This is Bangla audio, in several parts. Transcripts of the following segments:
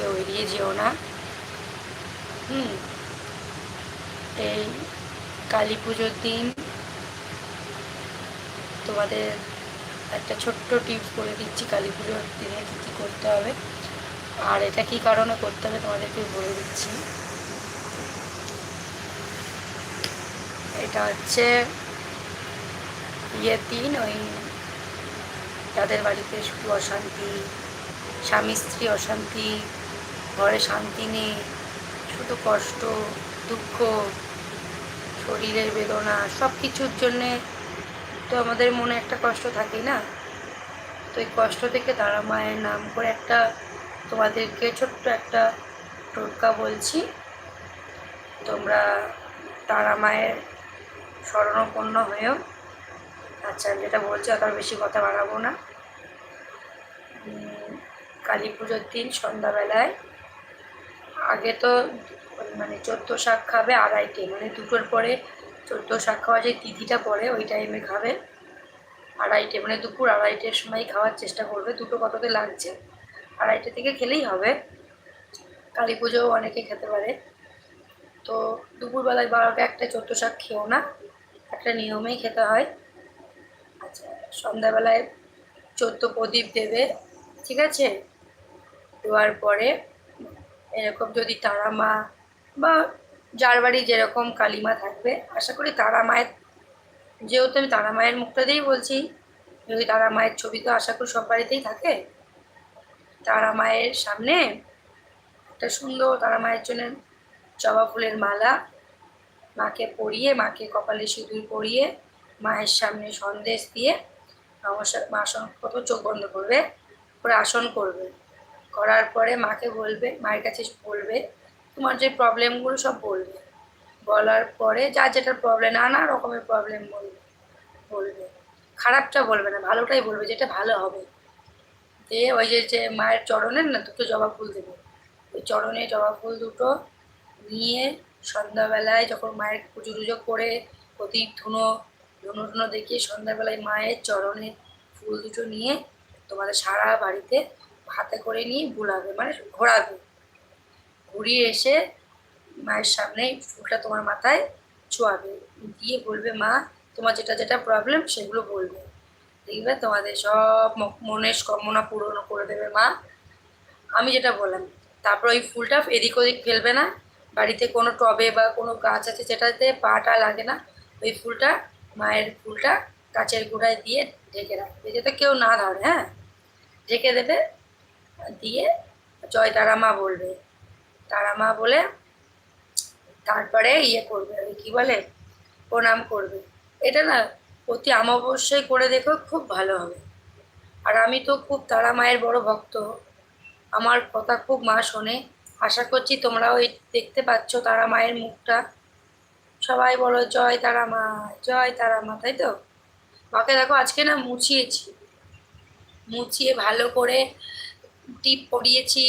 কেউ এড়িয়ে যেও না। হুম। এই কালী পুজোর দিন তোমাদের একটা ছোট্ট টিপস বলে দিচ্ছি, কালী পুজোর দিনে কী কী করতে হবে। আর এটা কী কারণে করতে হবে তোমাদেরকে বলে দিচ্ছি। এটা হচ্ছে ইয়ে দিন, ওই যাদের বাড়িতে শুধু অশান্তি, স্বামী স্ত্রী অশান্তি ঘরে শান্তি নেই, শুধু কষ্ট, দুঃখ, শরীরের বেদনা সব কিছুর জন্যে তো আমাদের মনে একটা কষ্ট থাকে না? তো এই কষ্ট থেকে তারা মায়ের নাম করে একটা তোমাদেরকে ছোট্ট একটা টোটকা বলছি। তোমরা তারা মায়ের স্মরণাপন্ন হয়েও আচ্ছা যেটা বলছি অত বেশি কথা বাড়াবো না। কালী পুজোর দিন সন্ধ্যাবেলায় আগে তো মানে চোদ্দ শাক খাবে আড়াইটে মানে দুটোর পরে চোদ্দ শাক খাওয়া যে তিথিটা পরে ওই টাইমে খাবে আড়াইটে মানে দুপুর আড়াইটের সময় খাওয়ার চেষ্টা করবে, দুটো কততে লাগছে? আড়াইটে থেকে খেলেই হবে। কালী পুজোও অনেকে খেতে পারে। তো দুপুরবেলায় বারোটা একটা চোদ্দ শাক খেও না, একটা নিয়মেই খেতে হয়। আচ্ছা সন্ধ্যাবেলায় চোদ্দ প্রদীপ দেবে, ঠিক আছে? দেওয়ার পরে এরকম যদি তারা মা বা যার বাড়ি যেরকম কালিমা থাকবে, আশা করি তারা মায়ের, যেহেতু আমি তারা মায়ের মুখটা দিয়েই বলছি, যদি তারা মায়ের ছবি তো আশা করি সব বাড়িতেই থাকে, তারা মায়ের সামনে একটা সুন্দর তারা মায়ের জন্য জবা ফুলের মালা, মাকে পরিয়ে, মাকে কপালে সিঁদুর পরিয়ে, মায়ের সামনে সন্দেশ দিয়ে নমস্কার মা আসন কত চোখ বন্ধ করবে, করে আসন করবে। করার পরে মাকে বলবে, মায়ের কাছে বলবে, তোমার যে প্রবলেমগুলো সব বলবে। বলার পরে যার যেটা প্রবলেম নানা রকমের প্রবলেম বলবে বলবে। খারাপটা বলবে না, ভালোটাই বলবে, যেটা ভালো হবে। দিয়ে ওই যে যে মায়ের চরণের না, দুটো জবা ফুল দেবে। ওই চরণে জবা ফুল দুটো নিয়ে সন্ধ্যাবেলায় যখন মায়ের পুজো টুজো করে প্রদীপ, ধুনো ধুনো ধুনো দেখিয়ে সন্ধ্যাবেলায় মায়ের চরণে ফুল দুটো নিয়ে তোমাদের সারা বাড়িতে হাতে করে নিয়ে বুলাবে মানে ঘোরাবে। ঘুরিয়ে এসে মায়ের সামনে ফুলটা তোমার মাথায় ছোঁয়াবে দিয়ে বলবে, মা, তোমার যেটা যেটা প্রবলেম সেগুলো বলবে। দেখবে তোমাদের সব মনের কামনা পূরণ করে দেবে মা। আমি যেটা বললাম, তারপর ওই ফুলটা এদিক ওদিক ফেলবে না। বাড়িতে কোনো টবে বা কোনো গাছ আছে যেটাতে পাটা লাগে না, ওই ফুলটা মায়ের ফুলটা গাছের গোড়ায় দিয়ে ঢেকে রাখবে। যাতে কেউ না ধরে হ্যাঁ? ঢেকে দেবে দিয়ে জয় তারা মা বলবে। তারা মা বলে, তারপরে ইয়ে করবে, ওই কি বলে, প্রণাম করবে। এটা না প্রতি অমাবস্যায় করে দেখো খুব ভালো হবে। আর আমি তো খুব তারা মায়ের বড় ভক্ত। আমার কথা খুব মা শোনে। আশা করছি তোমরাও এই দেখতে পাচ্ছ তারা মায়ের মুখটা। সবাই বলো, জয় তারা মা জয় তারা মা তাই তো? মাকে দেখো, আজকে না মুছিয়েছি। মুছিয়ে ভালো করে টিপ পরিয়েছি,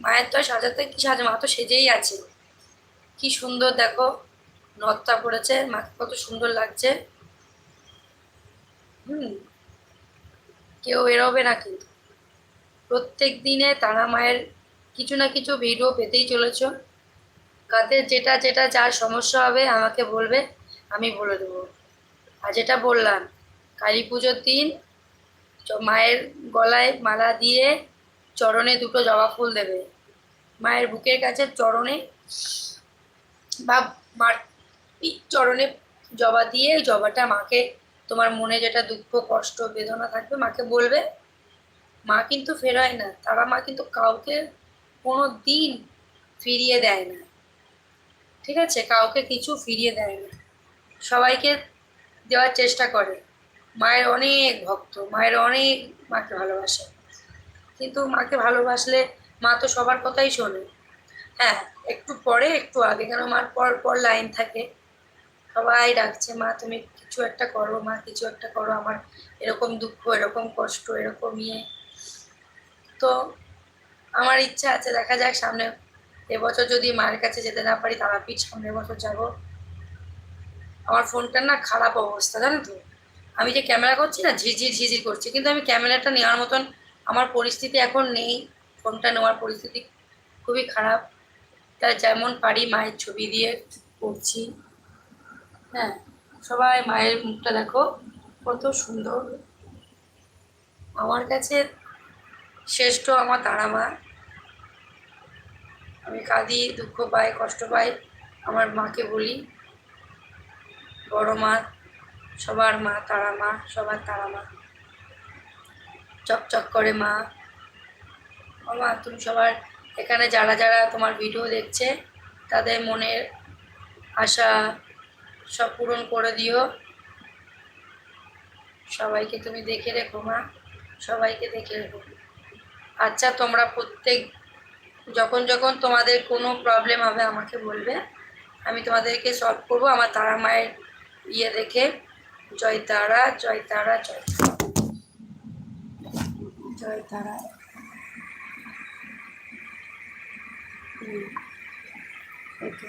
মায়ের তো সাজাতে কি সাজে, মা তো সেজেই আছে। কি সুন্দর দেখো নথটা পড়েছে, মাকে কত সুন্দর লাগছে। হুম, কেউ এরোবে না কিন্তু। প্রত্যেক দিনে তারা মায়ের কিছু না কিছু ভিডিও পেতেই চলেছ। কাদের যেটা যেটা যার সমস্যা হবে আমাকে বলবে, আমি বলে দেবো। আর যেটা বললাম, কালী পুজোর দিন মায়ের গলায় মালা দিয়ে চরণে দুটো জবা ফুল দেবে। মায়ের বুকের কাছে চরণে বা মার চরণে জবা দিয়ে জবাটা মাকে, তোমার মনে যেটা দুঃখ, কষ্ট, বেদনা থাকবে, মাকে বলবে, মা কিন্তু ফেরায় না। তারা মা কিন্তু কাউকে কোনো দিন ফিরিয়ে দেয় না। ঠিক আছে? কাউকে কিছু ফিরিয়ে দেয় না। সবাইকে দেওয়ার চেষ্টা করে। মায়ের অনেক ভক্ত, মায়ের অনেক মাকে ভালোবাসে। কিন্তু মাকে ভালোবাসলে মা তো সবার কথাই শোনে। হ্যাঁ একটু পরে, একটু আগে, কেন মার পর পর লাইন থাকে। সবাই ডাকছে, মা, তুমি কিছু একটা করো, মা, কিছু একটা করো, আমার এরকম দুঃখ, এরকম কষ্ট, এরকম ইয়ে। তো আমার ইচ্ছা আছে, দেখা যাক সামনে এবছর যদি মায়ের কাছে যেতে না পারি, তারাপীঠ সামনের বছর যাব। আমার ফোনটার না খারাপ অবস্থা, জানো তো। আমি যে ক্যামেরা করছি না, ঝিরঝির ঝিরঝির করছি, কিন্তু আমি ক্যামেরাটা নেওয়ার মতন আমার পরিস্থিতি এখন নেই। ফোনটা নেওয়ার পরিস্থিতি খুবই খারাপ। তাই যেমন পারি মায়ের ছবি দিয়ে করছি। হ্যাঁ সবাই মায়ের মুখটা দেখো, কত সুন্দর। আমার কাছে শ্রেষ্ঠ আমার তারা মা আমি কাঁদি, দুঃখ পাই, কষ্ট পাই, আমার মাকে বলি। বড় মা, সবার মা তারা মা সবার তারা মা চকচক করে, মা। ও মা, তুমি সবার এখানে যারা যারা তোমার ভিডিও দেখছে, তাদের মনের আশা সব পূরণ করে দিও। সবাইকে তুমি দেখে রেখো, মা। সবাইকে দেখে রেখো। আচ্ছা তোমরা প্রত্যেক, যখন যখন তোমাদের কোনো প্রবলেম হবে, আমাকে বলবে। আমি তোমাদেরকে সলভ করব। আমার তারা মায়ের ইয়ে দেখে। জয় তারা জয় তারা জয় তারা। জয় তারা। ওকে।